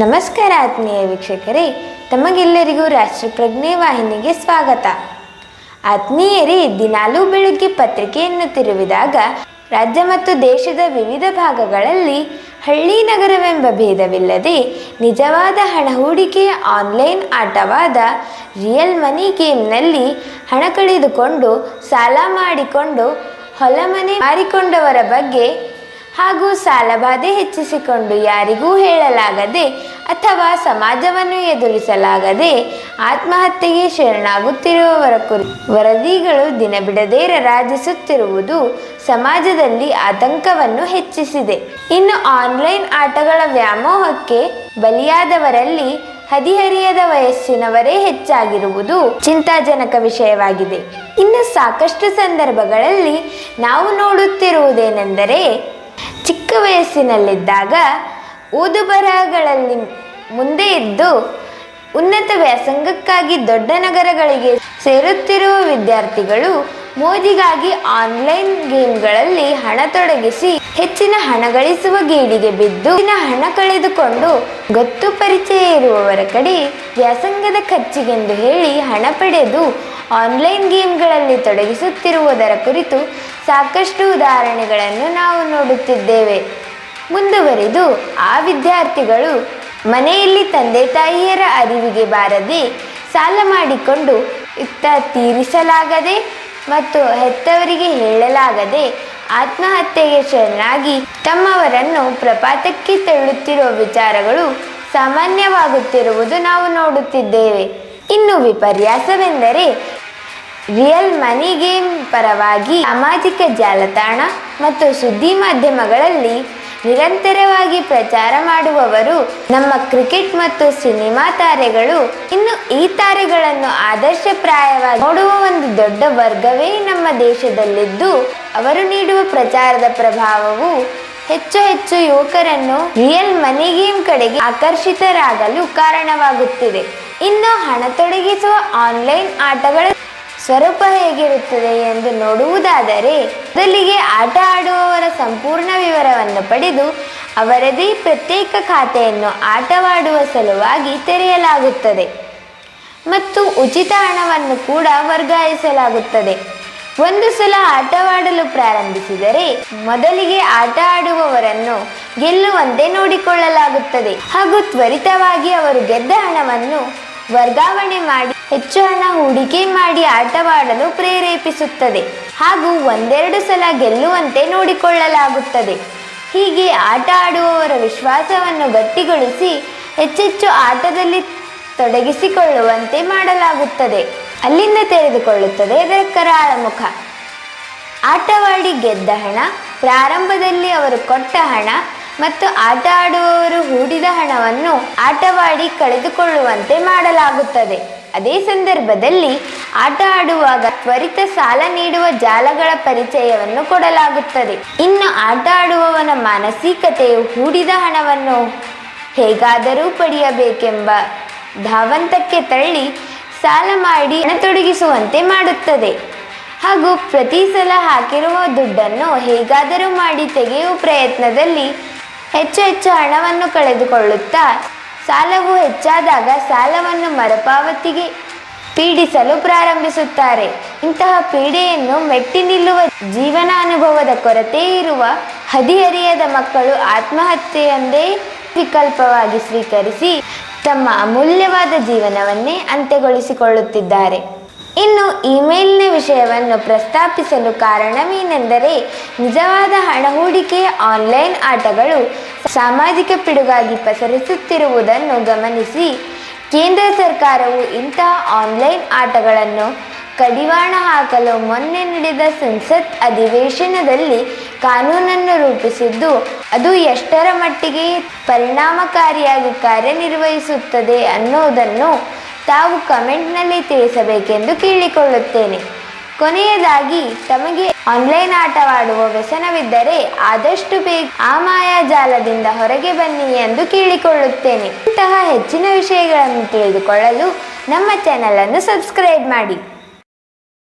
ನಮಸ್ಕಾರ ಆತ್ಮೀಯ ವೀಕ್ಷಕರೇ, ತಮಗೆಲ್ಲರಿಗೂ ರಾಷ್ಟ್ರಪ್ರಜ್ಞೆ ವಾಹಿನಿಗೆ ಸ್ವಾಗತ. ಆತ್ಮೀಯರೇ, ದಿನಾಲೂ ಬೆಳಗ್ಗೆ ಪತ್ರಿಕೆಯನ್ನು ತಿರುವಿದಾಗ ರಾಜ್ಯ ಮತ್ತು ದೇಶದ ವಿವಿಧ ಭಾಗಗಳಲ್ಲಿ ಹಳ್ಳಿ ನಗರವೆಂಬ ಭೇದವಿಲ್ಲದೆ ನಿಜವಾದ ಹಣ ಹೂಡಿಕೆಯ ಆನ್ಲೈನ್ ಆಟವಾದ ರಿಯಲ್ ಮನಿ ಗೇಮ್ನಲ್ಲಿ ಹಣ ಕಳೆದುಕೊಂಡು, ಸಾಲ ಮಾಡಿಕೊಂಡು, ಹೊಲ ಮನೆ ಮಾರಿಕೊಂಡವರ ಬಗ್ಗೆ ಹಾಗೂ ಸಾಲಬಾಧೆ ಹೆಚ್ಚಿಸಿಕೊಂಡು ಯಾರಿಗೂ ಹೇಳಲಾಗದೆ ಅಥವಾ ಸಮಾಜವನ್ನು ಎದುರಿಸಲಾಗದೆ ಆತ್ಮಹತ್ಯೆಗೆ ಶರಣಾಗುತ್ತಿರುವವರ ಕುರಿ ವರದಿಗಳು ದಿನಬಿಡದೆ ರಾಜಿಸುತ್ತಿರುವುದು ಸಮಾಜದಲ್ಲಿ ಆತಂಕವನ್ನು ಹೆಚ್ಚಿಸಿದೆ. ಇನ್ನು ಆನ್ಲೈನ್ ಆಟಗಳ ವ್ಯಾಮೋಹಕ್ಕೆ ಬಲಿಯಾದವರಲ್ಲಿ ಹದಿಹರಿಯದ ವಯಸ್ಸಿನವರೇ ಹೆಚ್ಚಾಗಿರುವುದು ಚಿಂತಾಜನಕ ವಿಷಯವಾಗಿದೆ. ಇನ್ನು ಸಾಕಷ್ಟು ಸಂದರ್ಭಗಳಲ್ಲಿ ನಾವು ನೋಡುತ್ತಿರುವುದೇನೆಂದರೆ ಚಿಕ್ಕ ವಯಸ್ಸಿನಲ್ಲಿದ್ದಾಗ ಓದು ಬರಹಗಳಲ್ಲಿ ಮುಂದೆ ಇದ್ದು ಉನ್ನತ ವ್ಯಾಸಂಗಕ್ಕಾಗಿ ದೊಡ್ಡ ನಗರಗಳಿಗೆ ಸೇರುತ್ತಿರುವ ವಿದ್ಯಾರ್ಥಿಗಳು ಮೋಜಿಗಾಗಿ ಆನ್ಲೈನ್ ಗೇಮ್ಗಳಲ್ಲಿ ಹಣ ತೊಡಗಿಸಿ ಹೆಚ್ಚಿನ ಹಣ ಗಳಿಸುವ ಗೇಡಿಗೆ ಬಿದ್ದು ಹಣ ಕಳೆದುಕೊಂಡು ಗೊತ್ತು ಪರಿಚಯ ಇರುವವರ ಕಡೆ ವ್ಯಾಸಂಗದ ಖರ್ಚಿಗೆಂದು ಹೇಳಿ ಹಣ ಪಡೆದು ಆನ್ಲೈನ್ ಗೇಮ್ಗಳಲ್ಲಿ ತೊಡಗಿಸುತ್ತಿರುವುದರ ಕುರಿತು ಸಾಕಷ್ಟು ಉದಾಹರಣೆಗಳನ್ನು ನಾವು ನೋಡುತ್ತಿದ್ದೇವೆ. ಮುಂದುವರೆದು, ಆ ವಿದ್ಯಾರ್ಥಿಗಳು ಮನೆಯಲ್ಲಿ ತಂದೆ ತಾಯಿಯರ ಅರಿವಿಗೆ ಬಾರದೆ ಸಾಲ ಮಾಡಿಕೊಂಡು ಇತ್ತ ತೀರಿಸಲಾಗದೆ ಮತ್ತು ಹೆತ್ತವರಿಗೆ ಹೇಳಲಾಗದೆ ಆತ್ಮಹತ್ಯೆಗೆ ಶರಣಾಗಿ ತಮ್ಮವರನ್ನು ಪ್ರಪಾತಕ್ಕೆ ತಳ್ಳುತ್ತಿರುವ ವಿಚಾರಗಳು ಸಾಮಾನ್ಯವಾಗುತ್ತಿರುವುದು ನಾವು ನೋಡುತ್ತಿದ್ದೇವೆ. ಇನ್ನು ವಿಪರ್ಯಾಸವೆಂದರೆ ರಿಯಲ್ ಮನಿ ಗೇಮ್ ಪರವಾಗಿ ಸಾಮಾಜಿಕ ಜಾಲತಾಣ ಮತ್ತು ಸುದ್ದಿ ಮಾಧ್ಯಮಗಳಲ್ಲಿ ನಿರಂತರವಾಗಿ ಪ್ರಚಾರ ಮಾಡುವವರು ನಮ್ಮ ಕ್ರಿಕೆಟ್ ಮತ್ತು ಸಿನಿಮಾ ತಾರೆಗಳು. ಇನ್ನು ಈ ತಾರೆಗಳನ್ನು ಆದರ್ಶಪ್ರಾಯವಾಗಿ ನೋಡುವ ಒಂದು ದೊಡ್ಡ ವರ್ಗವೇ ನಮ್ಮ ದೇಶದಲ್ಲಿದ್ದು, ಅವರು ನೀಡುವ ಪ್ರಚಾರದ ಪ್ರಭಾವವು ಹೆಚ್ಚು ಹೆಚ್ಚು ಯುವಕರನ್ನು ರಿಯಲ್ ಮನಿ ಗೇಮ್ ಕಡೆಗೆ ಆಕರ್ಷಿತರಾಗಲು ಕಾರಣವಾಗುತ್ತಿದೆ. ಇನ್ನು ಹಣ ತೊಡಗಿಸುವ ಆನ್ಲೈನ್ ಆಟಗಳ ಸ್ವರೂಪ ಹೇಗಿರುತ್ತದೆ ಎಂದು ನೋಡುವುದಾದರೆ, ಮೊದಲಿಗೆ ಆಟ ಆಡುವವರ ಸಂಪೂರ್ಣ ವಿವರವನ್ನು ಪಡೆದು ಅವರದೇ ಪ್ರತ್ಯೇಕ ಖಾತೆಯನ್ನು ಆಟವಾಡುವ ಸಲುವಾಗಿ ತೆರೆಯಲಾಗುತ್ತದೆ ಮತ್ತು ಉಚಿತ ಹಣವನ್ನು ಕೂಡ ವರ್ಗಾಯಿಸಲಾಗುತ್ತದೆ. ಒಂದು ಸಲ ಆಟವಾಡಲು ಪ್ರಾರಂಭಿಸಿದರೆ ಮೊದಲಿಗೆ ಆಟ ಆಡುವವರನ್ನು ಗೆಲ್ಲುವಂತೆ ನೋಡಿಕೊಳ್ಳಲಾಗುತ್ತದೆ ಹಾಗೂ ತ್ವರಿತವಾಗಿ ಅವರು ಗೆದ್ದ ಹಣವನ್ನು ವರ್ಗಾವಣೆ ಮಾಡಿ ಹೆಚ್ಚು ಹಣ ಹೂಡಿಕೆ ಮಾಡಿ ಆಟವಾಡಲು ಪ್ರೇರೇಪಿಸುತ್ತದೆ. ಹಾಗೂ ಒಂದೆರಡು ಸಲ ಗೆಲ್ಲುವಂತೆ ನೋಡಿಕೊಳ್ಳಲಾಗುತ್ತದೆ. ಹೀಗೆ ಆಟ ಆಡುವವರ ವಿಶ್ವಾಸವನ್ನು ಗಟ್ಟಿಗೊಳಿಸಿ ಹೆಚ್ಚೆಚ್ಚು ಆಟದಲ್ಲಿ ತೊಡಗಿಸಿಕೊಳ್ಳುವಂತೆ ಮಾಡಲಾಗುತ್ತದೆ. ಅಲ್ಲಿಂದ ತೆರೆದುಕೊಳ್ಳುತ್ತದೆ ಇದರ ಕರಾಳ ಮುಖ. ಆಟವಾಡಿ ಗೆದ್ದ ಹಣ, ಪ್ರಾರಂಭದಲ್ಲಿ ಅವರು ಕೊಟ್ಟ ಹಣ ಮತ್ತು ಆಟ ಆಡುವವರು ಹೂಡಿದ ಹಣವನ್ನು ಆಟವಾಡಿ ಕಳೆದುಕೊಳ್ಳುವಂತೆ ಮಾಡಲಾಗುತ್ತದೆ. ಅದೇ ಸಂದರ್ಭದಲ್ಲಿ ಆಟ ಆಡುವಾಗ ತ್ವರಿತ ಸಾಲ ನೀಡುವ ಜಾಲಗಳ ಪರಿಚಯವನ್ನು ಕೊಡಲಾಗುತ್ತದೆ. ಇನ್ನು ಆಟ ಆಡುವವನ ಮಾನಸಿಕತೆಯು ಹೂಡಿದ ಹಣವನ್ನು ಹೇಗಾದರೂ ಪಡೆಯಬೇಕೆಂಬ ಧಾವಂತಕ್ಕೆ ತಳ್ಳಿ ಸಾಲ ಮಾಡಿ ಹಣ ತೊಡಗಿಸುವಂತೆ ಮಾಡುತ್ತದೆ. ಹಾಗೂ ಪ್ರತಿ ಸಲ ಹಾಕಿರುವ ದುಡ್ಡನ್ನು ಹೇಗಾದರೂ ಮಾಡಿ ತೆಗೆಯುವ ಪ್ರಯತ್ನದಲ್ಲಿ ಹೆಚ್ಚು ಹೆಚ್ಚು ಹಣವನ್ನು ಕಳೆದುಕೊಳ್ಳುತ್ತಾ ಸಾಲವು ಹೆಚ್ಚಾದಾಗ ಸಾಲವನ್ನು ಮರುಪಾವತಿಗೆ ಪೀಡಿಸಲು ಪ್ರಾರಂಭಿಸುತ್ತಾರೆ. ಇಂತಹ ಪೀಡೆಯನ್ನು ಮೆಟ್ಟಿ ನಿಲ್ಲುವ ಜೀವನಾನುಭವದ ಕೊರತೆ ಇರುವ ಹದಿಹರಿಯದ ಮಕ್ಕಳು ಆತ್ಮಹತ್ಯೆಯೊಂದೇ ವಿಕಲ್ಪವಾಗಿ ಸ್ವೀಕರಿಸಿ ತಮ್ಮ ಅಮೂಲ್ಯವಾದ ಜೀವನವನ್ನೇ ಅಂತ್ಯಗೊಳಿಸಿಕೊಳ್ಳುತ್ತಿದ್ದಾರೆ. ಇನ್ನು ಇಮೇಲ್ನ ವಿಷಯವನ್ನು ಪ್ರಸ್ತಾಪಿಸಲು ಕಾರಣವೇನೆಂದರೆ ನಿಜವಾದ ಹಣ ಹೂಡಿಕೆಯ ಆನ್ಲೈನ್ ಆಟಗಳು ಸಾಮಾಜಿಕ ಪಿಡುಗಾಗಿ ಪಸರಿಸುತ್ತಿರುವುದನ್ನು ಗಮನಿಸಿ. ಕೇಂದ್ರ ಸರ್ಕಾರವು ಇಂತಹ ಆನ್ಲೈನ್ ಆಟಗಳನ್ನು ಕಡಿವಾಣ ಹಾಕಲು ಮೊನ್ನೆ ನಡೆದ ಸಂಸತ್ ಅಧಿವೇಶನದಲ್ಲಿ ಕಾನೂನನ್ನು ರೂಪಿಸಿದ್ದು, ಅದು ಎಷ್ಟರ ಮಟ್ಟಿಗೆ ಪರಿಣಾಮಕಾರಿಯಾಗಿ ಕಾರ್ಯನಿರ್ವಹಿಸುತ್ತದೆ ಅನ್ನೋದನ್ನು ತಾವು ಕಮೆಂಟ್ನಲ್ಲಿ ತಿಳಿಸಬೇಕೆಂದು ಕೇಳಿಕೊಳ್ಳುತ್ತೇನೆ. ಕೊನೆಯದಾಗಿ ತಮಗೆ ಆನ್ಲೈನ್ ಆಟವಾಡುವ ವ್ಯಸನವಿದ್ದರೆ ಆದಷ್ಟು ಬೇಗ ಆ ಮಾಯಾಜಾಲದಿಂದ ಹೊರಗೆ ಬನ್ನಿ ಎಂದು ಕೇಳಿಕೊಳ್ಳುತ್ತೇನೆ. ಇಂತಹ ಹೆಚ್ಚಿನ ವಿಷಯಗಳನ್ನು ತಿಳಿದುಕೊಳ್ಳಲು ನಮ್ಮ ಚಾನಲನ್ನು ಸಬ್ಸ್ಕ್ರೈಬ್ ಮಾಡಿ.